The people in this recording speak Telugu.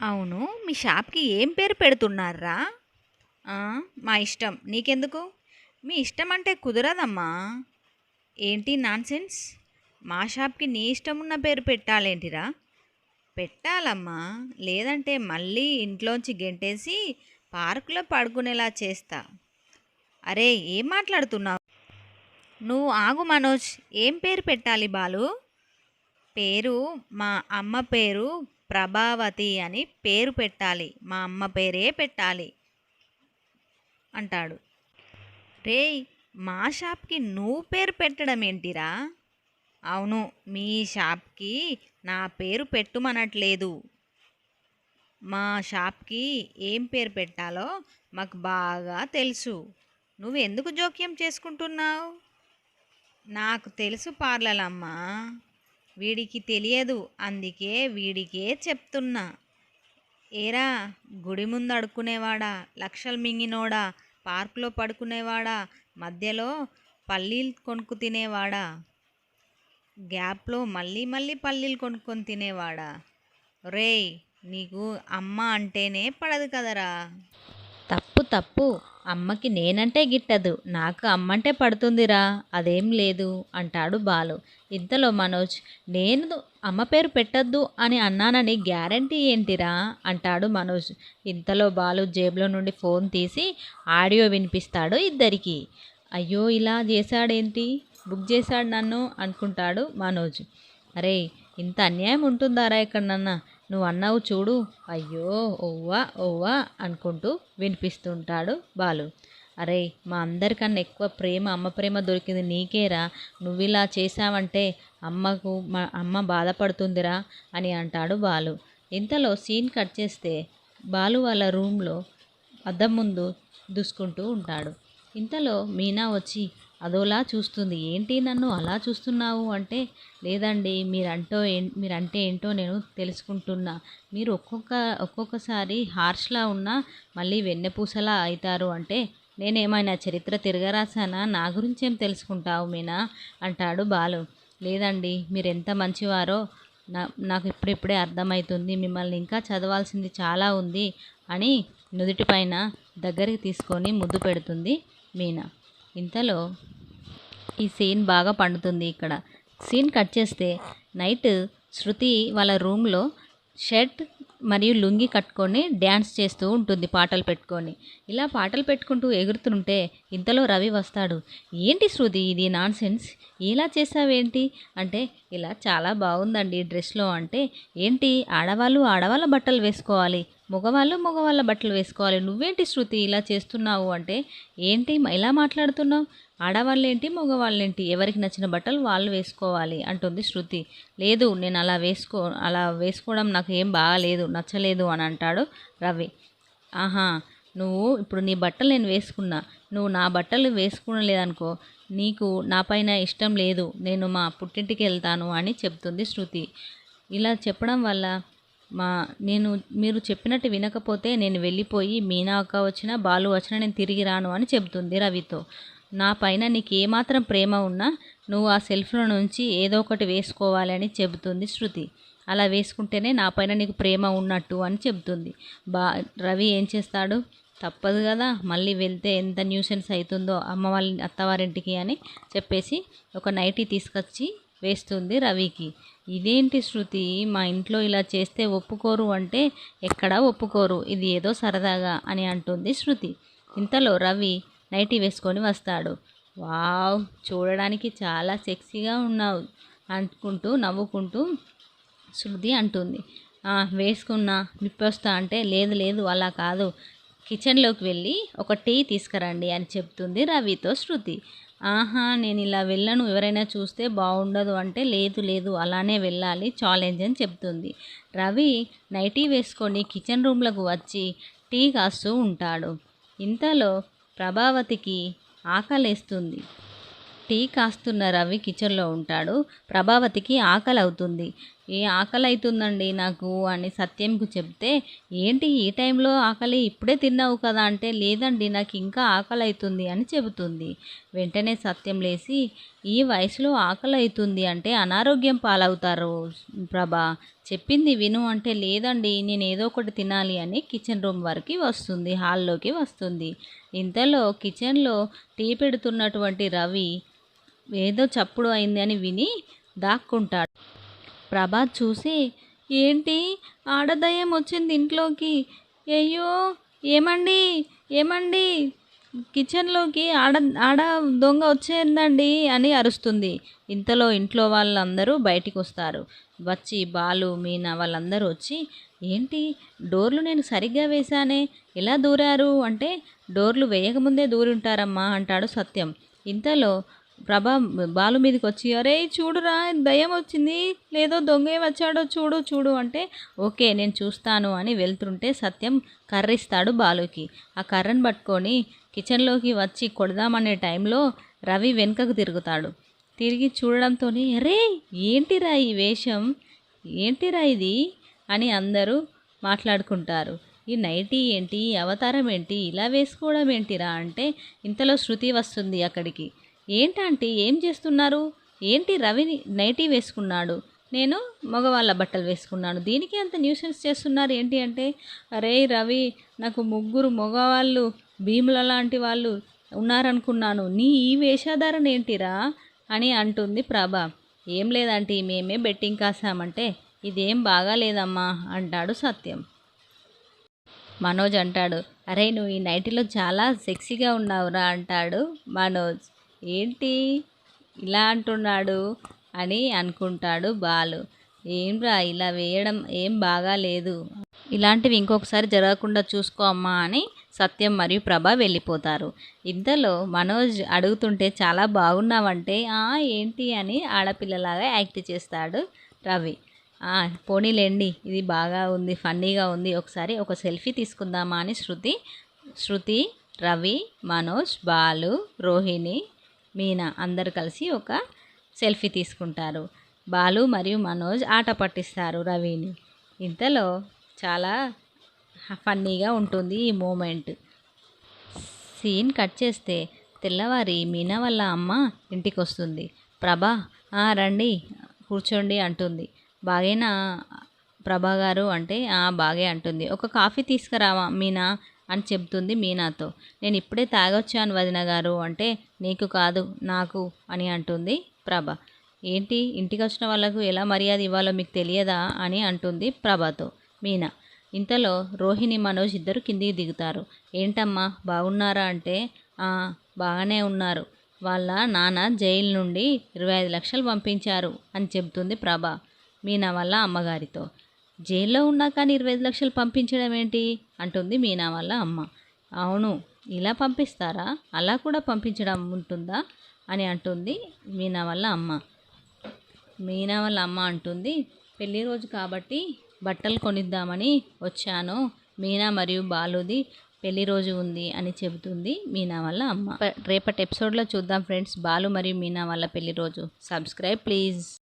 అవును. మీ షాప్కి ఏం పేరు పెడుతున్నారా? మా ఇష్టం. నీకెందుకు? మీ ఇష్టం అంటే కుదరదమ్మా. ఏంటి నాన్సెన్స్? మా షాప్కి నీ ఇష్టం ఉన్న పేరు పెట్టాలేంటిరా? పెట్టాలమ్మా. లేదంటే మళ్ళీ ఇంట్లోంచి గెంటేసి పార్కులో పడుకునేలా చేస్తా. అరే ఏం మాట్లాడుతున్నావు? నువ్వు ఆగు మనోజ్. ఏం పేరు పెట్టాలి బాలు? పేరు మా అమ్మ పేరు ప్రభావతి అని పేరు పెట్టాలి. మా అమ్మ పేరే పెట్టాలి. అంటాడు. రేయ్ మా షాప్కి నువ్వు పేరు పెట్టడం ఏంటిరా? అవును మీ షాప్కి నా పేరు పెట్టుమనట్లేదు. మా షాప్కి ఏం పేరు పెట్టాలో మాకు బాగా తెలుసు. నువ్వు ఎందుకు జోక్యం చేసుకుంటున్నావు? నాకు తెలుసు పార్లలమ్మా. వీడికి తెలియదు. అందుకే వీడికే చెప్తున్నా. ఏరా గుడి ముందు అడుక్కునేవాడా? లక్షలు మింగినోడా? పార్కులో పడుకునేవాడా? మధ్యలో పల్లీలు కొనుక్కు తినేవాడా? గ్యాప్లో మళ్ళీ మళ్ళీ పల్లీలు కొనుక్కొని తినేవాడా? రేయ్ నీకు అమ్మ అంటేనే పడదు కదరా. తప్పు తప్పు. అమ్మకి నేనంటే గిట్టదు. నాకు అమ్మంటే పడుతుందిరా. అదేం లేదు అంటాడు బాలు. ఇంతలో మనోజ్ నేను అమ్మ పేరు పెట్టద్దు అని అన్నానని గ్యారంటీ ఏంటిరా అంటాడు మనోజ్. ఇంతలో బాలు జేబులో నుండి ఫోన్ తీసి ఆడియో వినిపిస్తాడు ఇద్దరికి. అయ్యో ఇలా చేశాడేంటి? బుక్ చేశాడు నన్ను అనుకుంటాడు మనోజ్. అరే ఇంత అన్యాయం ఉంటుందారా ఎక్కడనన్నా? నువ్వు అన్నావు చూడు. అయ్యో ఓవ్వా ఓవ్వా అనుకుంటూ వినిపిస్తుంటాడు బాలు. అరే మా అందరికన్నా ఎక్కువ ప్రేమ అమ్మ ప్రేమ దొరికింది నీకేరా. నువ్వు ఇలా చేసావంటే అమ్మకు మా అమ్మ బాధపడుతుందిరా అని అంటాడు బాలు. ఇంతలో సీన్ కట్ చేస్తే బాలు వాళ్ళ రూమ్లో అద్దం ముందు దూసుకుంటూ ఉంటాడు. ఇంతలో మీనా వచ్చి అదోలా చూస్తుంది. ఏంటి నన్ను అలా చూస్తున్నావు? అంటే లేదండి మీరంటో ఏం మీరంటే ఏంటో నేను తెలుసుకుంటున్నా. మీరు ఒక్కొక్క ఒక్కొక్కసారి హార్ష్లా ఉన్నా మళ్ళీ వెన్నెపూసలా అవుతారు అంటే నేనేమైనా చరిత్ర తిరగరాసానా నా గురించి ఏం తెలుసుకుంటావు మీనా? అంటాడు బాలు. లేదండి మీరు ఎంత మంచివారో నా నాకు ఇప్పుడిప్పుడే అర్థమవుతుంది మిమ్మల్ని ఇంకా చదవాల్సింది చాలా ఉంది అని నుదుటిపైన దగ్గరికి తీసుకొని ముద్దు పెడుతుంది మీనా. ఇంతలో ఈ సీన్ బాగా పండుతుంది ఇక్కడ. సీన్ కట్ చేస్తే నైట్ శృతి వాళ్ళ రూమ్లో షర్ట్ మరియు లుంగి కట్టుకొని డ్యాన్స్ చేస్తూ ఉంటుంది పాటలు పెట్టుకొని. ఇలా పాటలు పెట్టుకుంటూ ఎగురుతుంటే ఇంతలో రవి వస్తాడు. ఏంటి శృతి ఇది నాన్ సెన్స్ ఇలా చేసావేంటి అంటే ఇలా చాలా బాగుందండి డ్రెస్లో అంటే ఏంటి ఆడవాళ్ళు ఆడవాళ్ళ బట్టలు వేసుకోవాలి మగవాళ్ళు మగవాళ్ళ బట్టలు వేసుకోవాలి. నువ్వేంటి శృతి ఇలా చేస్తున్నావు అంటే ఏంటి ఇలా మాట్లాడుతున్నావు? ఆడవాళ్ళేంటి మగవాళ్ళేంటి ఎవరికి నచ్చిన బట్టలు వాళ్ళు వేసుకోవాలి అంటుంది శృతి. లేదు నేను అలా వేసుకో అలా వేసుకోవడం నాకు ఏం బాగాలేదు నచ్చలేదు అని అంటాడు రవి. ఆహా నువ్వు ఇప్పుడు నీ బట్టలు నేను వేసుకున్నా నువ్వు నా బట్టలు వేసుకునలేదనుకో నీకు నా పైన ఇష్టం లేదు నేను మా పుట్టింటికి వెళ్తాను అని చెప్తుంది శృతి. ఇలా చెప్పడం వల్ల మా నేను మీరు చెప్పినట్టు వినకపోతే నేను వెళ్ళిపోయి మీనా అక్క వచ్చినా బాలు వచ్చినా నేను తిరిగి రాను అని చెబుతుంది రవితో. నా పైన నీకు ఏమాత్రం ప్రేమ ఉన్నా నువ్వు ఆ సెల్ఫ్లో నుంచి ఏదో ఒకటి వేసుకోవాలని చెబుతుంది శృతి. అలా వేసుకుంటేనే నా పైన నీకు ప్రేమ ఉన్నట్టు అని చెబుతుంది. బా రవి ఏం చేస్తాడు? తప్పదు కదా మళ్ళీ వెళ్తే ఎంత న్యూసెన్స్ అవుతుందో అమ్మ వాళ్ళ అత్తవారింటికి అని చెప్పేసి ఒక నైటీ తీసుకొచ్చి వేస్తుంది రవికి. ఇదేంటి శృతి మా ఇంట్లో ఇలా చేస్తే ఒప్పుకోరు అంటే ఎక్కడా ఒప్పుకోరు ఇది ఏదో సరదాగా అని అంటుంది శృతి. ఇంతలో రవి నైటీ వేసుకొని వస్తాడు. వావ్ చూడడానికి చాలా సెక్సీగా ఉన్నావు అనుకుంటూ నవ్వుకుంటూ శృతి అంటుంది. వేసుకున్నా విప్పొస్తా అంటే లేదు లేదు అలా కాదు. కిచెన్లోకి వెళ్ళి ఒక టీ తీసుకురండి అని చెప్తుంది రవితో శృతి. ఆహా నేను ఇలా వెళ్ళను ఎవరైనా చూస్తే బాగుండదు అంటే లేదు లేదు అలానే వెళ్ళాలి ఛాలెంజ్ అని చెప్తుంది. రవి నైటీ వేసుకొని కిచెన్ రూమ్లోకి వచ్చి టీ కాస్తూ ఉంటాడు. ఇంతలో ప్రభావతికి ఆకలేస్తుంది. టీ కాస్తున్న రవి కిచెన్లో ఉంటాడు. ప్రభావతికి ఆకలి అవుతుంది ఏ ఆకలి అవుతుందండి నాకు అని సత్యంకు చెప్తే ఏంటి ఈ టైంలో ఆకలి ఇప్పుడే తిన్నావు కదా అంటే లేదండి నాకు ఇంకా ఆకలి అవుతుంది అని చెబుతుంది. వెంటనే సత్యం లేచి ఈ వయసులో ఆకలి అవుతుంది అంటే అనారోగ్యం పాలవుతారు ప్రభా చెప్పింది విను అంటే లేదండి నేను ఏదో ఒకటి తినాలి అని కిచెన్ రూమ్ వరకు వస్తుంది హాల్లోకి వస్తుంది. ఇంతలో కిచెన్లో టీ పెడుతున్నటువంటి రవి ఏదో చప్పుడు అయింది అని విని దాక్కుంటాడు. ప్రభాత్ చూసి ఏంటి? ఆడదయ్యం వచ్చింది ఇంట్లోకి. అయ్యో ఏమండి? ఏమండి? కిచెన్లోకి ఆడ ఆడ దొంగ వచ్చేందండి అని అరుస్తుంది. ఇంతలో ఇంట్లో వాళ్ళందరూ బయటికి వస్తారు వచ్చి బాలు మీనా వాళ్ళందరూ వచ్చి ఏంటి? డోర్లు నేను సరిగ్గా వేశానే? ఎలా దూరారు? అంటే డోర్లు వేయకముందే దూరి ఉంటారమ్మా అంటాడు సత్యం. ఇంతలో ప్రభా బాలు మీదకి వచ్చి అరే చూడురా దయ్యం వచ్చింది. లేదో దొంగ వచ్చాడో చూడు చూడు అంటే ఓకే నేను చూస్తాను అని వెళ్తుంటే సత్యం కర్రిస్తాడు బాలుకి. ఆ కర్రను పట్టుకొని కిచెన్లోకి వచ్చి కొడదామనే టైంలో రవి వెనుకకు తిరుగుతాడు. తిరిగి చూడడంతో అరే ఏంటిరా ఈ వేషం? ఏంటిరా ఇది? అని అందరూ మాట్లాడుకుంటారు. ఈ నైటీ ఏంటి? అవతారం ఏంటి? ఇలా వేసుకోవడం ఏంటిరా? అంటే ఇంతలో శృతి వస్తుంది అక్కడికి. ఏంటంటే? ఏం చేస్తున్నారు? ఏంటి రవిని నైటీ వేసుకున్నాడు? నేను మగవాళ్ళ బట్టలు వేసుకున్నాను. దీనికి అంత న్యూసెన్స్ చేస్తున్నారు ఏంటి అంటే అరే రవి నాకు ముగ్గురు మగవాళ్ళు భీముల లాంటి వాళ్ళు ఉన్నారనుకున్నాను. నీ ఈ వేషధారణ ఏంటిరా? అని అంటుంది ప్రభ. ఏం లేదంటే మేమే బెట్టింగ్ కాసామంటే ఇదేం బాగాలేదమ్మా అంటాడు సత్యం. మనోజ్ అంటాడు అరే నువ్వు ఈ నైటీలో చాలా సెక్సీగా ఉన్నావురా అంటాడు మనోజ్. ఏంటి ఇలా అంటున్నాడు అని అనుకుంటాడు బాలు. ఏంరా ఇలా వేయడం ఏం బాగాలేదు ఇలాంటివి ఇంకొకసారి జరగకుండా చూసుకో అమ్మా అని సత్యం మరియు ప్రభ వెళ్ళిపోతారు. ఇంతలో మనోజ్ అడుగుతుంటే చాలా బాగున్నావంటే "ఆ, ఏంటి? అని ఆడపిల్లలాగా యాక్ట్ చేస్తాడు రవి. పోనీలేండి ఇది బాగా ఉంది ఫన్నీగా ఉంది. ఒకసారి ఒక సెల్ఫీ తీసుకుందామా? అని శృతి శృతి రవి మనోజ్ బాలు రోహిణి మీనా అందరు కలిసి ఒక సెల్ఫీ తీసుకుంటారు. బాలు మరియు మనోజ్ ఆట పట్టిస్తారు రవిని. ఇంతలో చాలా ఫన్నీగా ఉంటుంది ఈ మూమెంట్. సీన్ కట్ చేస్తే తెల్లవారి మీనా వాళ్ళ అమ్మ ఇంటికి వస్తుంది ప్రభా రండి కూర్చోండి అంటుంది. బాగేనా? ప్రభా గారు అంటే బాగే అంటుంది. ఒక కాఫీ తీసుకురావా మీనా? అని చెప్తుంది మీనాతో. నేను ఇప్పుడే తాగొచ్చాను వదిన గారు అంటే నీకు కాదు నాకు అని అంటుంది ప్రభ. ఏంటి? ఇంటికి వచ్చిన వాళ్ళకు ఎలా మర్యాద ఇవ్వాలో మీకు తెలియదా అని అంటుంది ప్రభతో మీనా. ఇంతలో రోహిణి మనోజ్ ఇద్దరు కిందికి దిగుతారు. ఏంటమ్మా బాగున్నారా అంటే? బాగానే ఉన్నారు. వాళ్ళ నాన్న జైలు నుండి ఇరవై ఐదు లక్షలు పంపించారు అని చెబుతుంది ప్రభ మీనా వాళ్ళ అమ్మగారితో. జైల్లో ఉన్నా కానీ ఇరవై ఐదు లక్షలు పంపించడం ఏంటి? అంటుంది మీనా వాళ్ళ అమ్మ. అవును ఇలా పంపిస్తారా? అలా కూడా పంపించడం ఉంటుందా? అని అంటుంది మీనా వాళ్ళ అమ్మ. మీనా వాళ్ళ అమ్మ అంటుంది పెళ్ళి రోజు కాబట్టి బట్టలు కొనిద్దామని వచ్చాను. మీనా మరియు బాలుది పెళ్ళి రోజు ఉంది అని చెబుతుంది మీనా వాళ్ళ అమ్మ. రేపటి ఎపిసోడ్లో చూద్దాం ఫ్రెండ్స్ బాలు మరియు మీనా వాళ్ళ పెళ్ళి రోజు. Subscribe please.